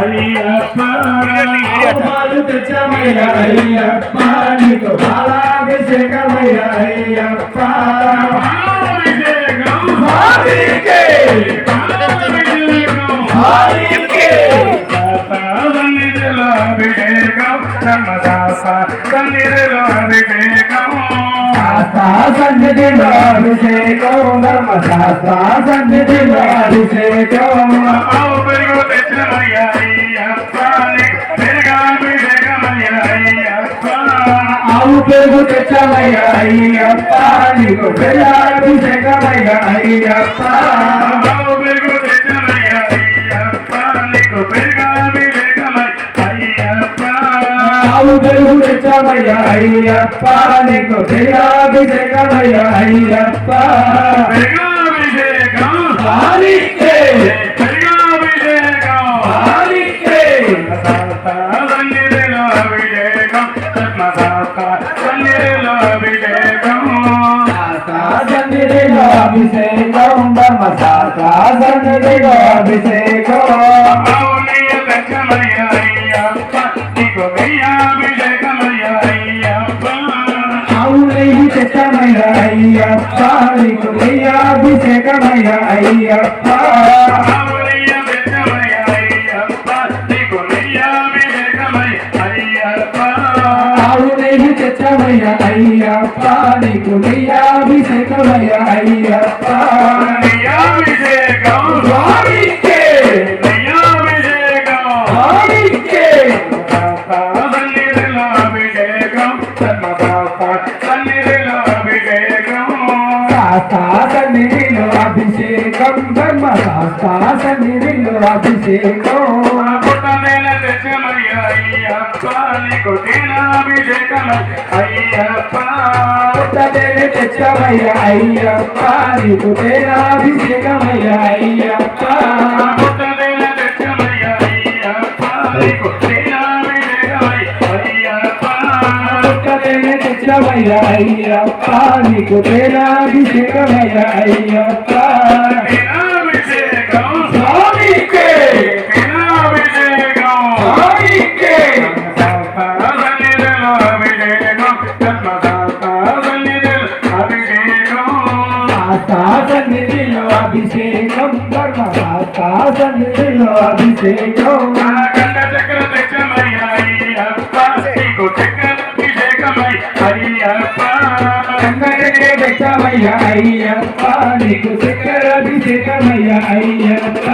అయ్యప్ప పాలు తెచ్చామయ్యా అయ్యప్ప నీకు అభిషేకం. ఆవు పెరుగు తెచ్చామయ్యా అయ్యప్ప. నీకు పెళ్ళాభిషేకమయ్యా అయ్యప్ప. ఆవు పెరుగు తెచ్చినమయ్యా అయ్యప్ప. నీకు పెరుగాభిషేకమై అయ్యప్ప. ఆవు పెరుగు తెచ్చామయ్యా అయ్యప్ప. నీకు పెళ్ళాభిషేకమయ్యా అయ్యప్ప. పెరుగాభిషేకం అభిషేకం ధర్మశాస్త్ర అభిషేకం అయ్యప్ప నీకు అయ్యప్ప. శాస్త్ర సన్నిధిలో అభిషేకం ధర్మశాస్త్ర సన్నిధిలో అభిషేకం. తెచ్చమయ్య అయ్యప్ప నీకు తేనాభిషేకమయ్య అయ్యప్ప తెచ్చమయ్య అయ్యప్ప. నీకు తెచ్చమయ్య అయ్యప్ప నీకు తేనాభిషేకమయ్య అయ్యప్ప స్వామికే. స్వామికే. సన్నిధిలో అభిషేకం. ధర్మదాత సన్నిధిలో అభిషేకం. తెచ్చమయ్య అయ్యప్ప నీకు శిఖర అభిషేకమయ్య అయ్యప్ప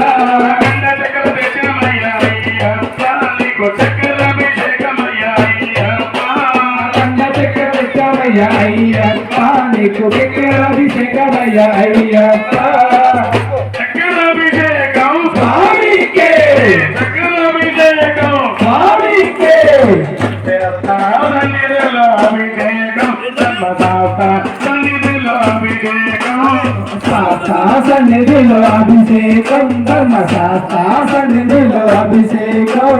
కండ చక్ర తెచ్చమయ్య అయ్యప్ప నీకు శిఖర అభిషేకమయ్య అయ్యప్ప కన్న చక్ర తెచ్చమయ్య అయ్యప్ప నీకు శిఖర అభిషేకమయ్య అయ్యప్ప. సన్నిధిలో అభిషేకం ధర్మశాస్త్ర సన్నిధిలో అభిషేకం.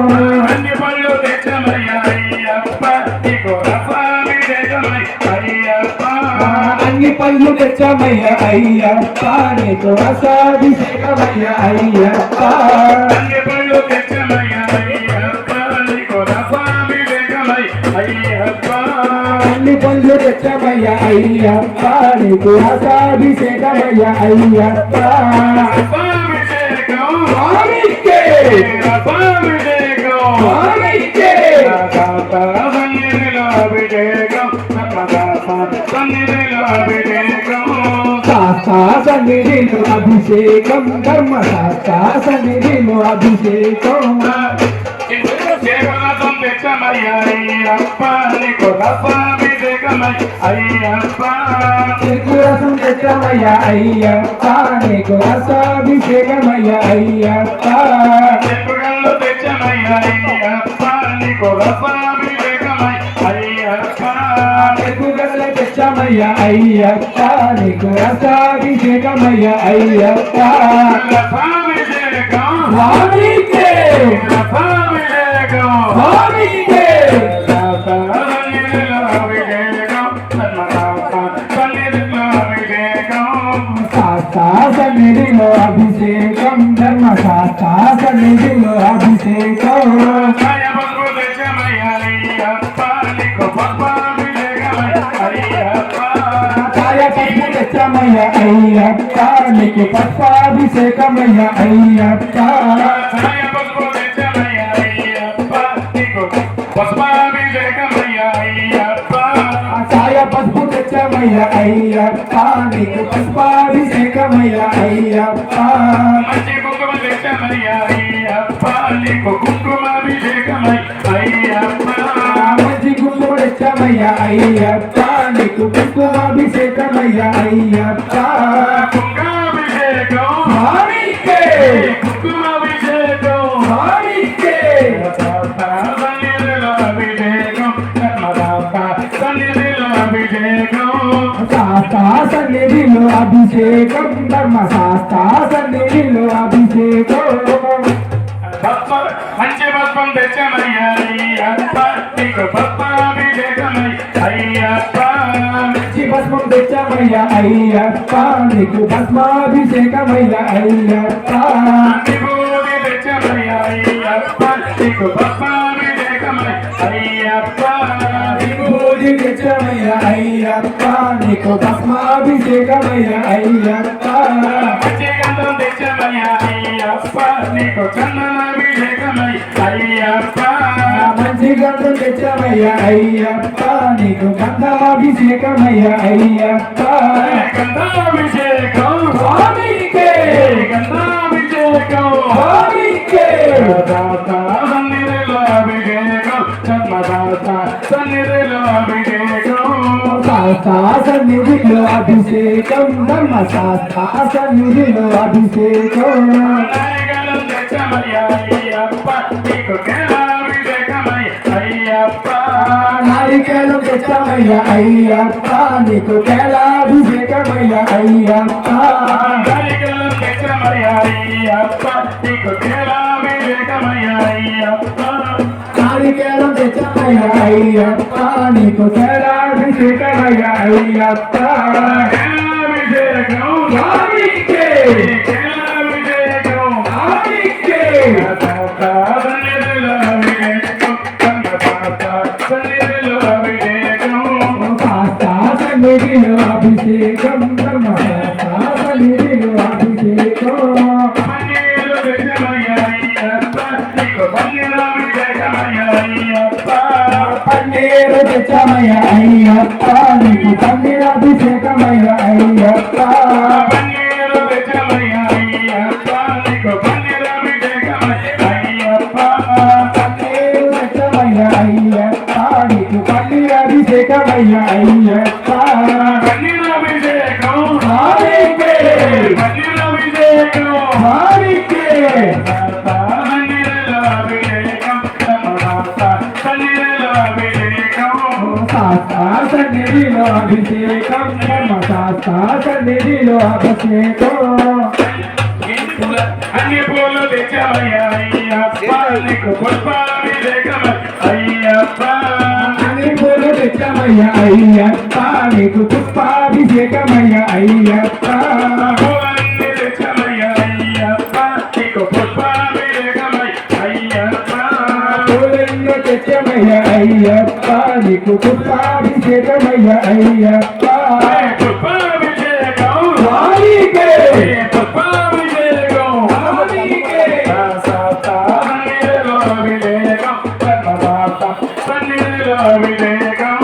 అన్ని పళ్ళు తెచ్చమయ్య అయ్యప్ప అన్ని పళ్ళు తెచ్చమయ్య అయ్యప్ప నీకు రసాభిషేకమయ్య అయ్యప్ప. అన్ని పళ్ళు తెచ్చమయ్య అయ్యప్ప నీకు రసాభిషేకమయ్య అయ్యప్ప సన్నిధిలో అభిషేకం అభిషేకం శాస్త్ర సన్నిధిలో అభిషేకం. ధర్మశాస్త్ర సన్నిధిలో అభిషేకం సేవలతం తెచ్చమయ్య అయ్యప్ప నీకు రసాభిషేకమై అయ్యప్ప రసం తెచ్చమయ్య అయ్యప్ప నీకు రసాభిషేకమయ్య అయ్యప్ప చెప్పుగళ్ళు తెచ్చమయ్య అయ్యప్ప నీకు రసాభిషేకమై అయ్యప్ప ఎక్కుగల తెచ్చమయ్య అయ్యప్ప నీకు రసాభిషేకమయ్య అయ్యప్ప రసాభిషేకం స్వామికే రసాభిషేకం స్వామికే అయ్యప్ప నీకు పద్మాభిషేకమై అయ్యప్ప పసుపు పసుపు తెచ్చమయ్యా అయ్యప్ప నీకు పద్మాభిషేకమయ్యా అయ్యప్ప కుంకుమ తెచ్చమయ్యా అయ్యప్ప నీకు కుంకుమాభిషేకమై అయ్యప్ప మంచి కుంకుమ తెచ్చామయ్య అయ్యప్ప. నీకు కుంకుమాభిషేకమయ్య అయ్యప్ప కుంకాభిషేకం స్వామికే సన్నిధిలో అభిషేకం ధర్మ శాస్తా సన్నిధిలో అభిషేకం మంచి భస్మం తెచ్చామయ్య అయ్యప్ప నీకు భస్మాభిషేకమయ్య అయ్యప్ప. నీకు భస్మాభిషేకమయ్య అయ్యప్ప. మంచి గంధం తెచ్చమయ్యా అయ్యప్ప. నీకు చందనాభిషేకమై అయ్యప్ప. మంచి గంధం తెచ్చామయ్య అయ్యప్ప. నీకు గంధాభిషేకమయ్య అయ్యప్ప. గంధాభిషేకం. స్వామికే. గంధాభిషేకం. స్వామికే. సన్నిధిలో అభిషేకం జన్మదాత సన్నిధిలో అభిషేకం. శాస్తా సన్నిధిలో అభిషేకం. ధర్మ శాస్తా సన్నిధిలో అభిషేకం. నాయగలం తెచ్చమయ్యా అయ్యప్ప. నీకు కేలాభిషేకమై అయ్యప్ప. నారికేళం తెచ్చామయ్య అయ్యప్ప నీకు కేలాభిషేకమయ్య అయ్యప్ప. నాయగలం తెచ్చమయ్యా అయ్యప్ప నీకు కేలాభిషేకమై అయ్యప్ప నారికేళం సన్నిధిలో అభిషేకం ధర్మ శాస్తా సన్నిధిలో అభిషేకం అన్ని పూలు తెచ్చావయ్యా అయ్యప్ప. నీకు పుష్పాభిషేకం అయ్యప్ప. అన్ని పూలు అయ్యప్ప నీకు పుష్పాభిషేకమయ్య అయ్యప్ప పూలన్నీ తెచ్చావయ్యా అయ్యప్ప నీకు అయ్యప్ప పూలెన్నో అయ్యప్ప. నీకు పుష్పాభిషేకమయ్య అయ్యప్ప. పుష్పాభిషేకం సన్నిధిలో అభిషేకం సన్నిధిలో అభిషేకం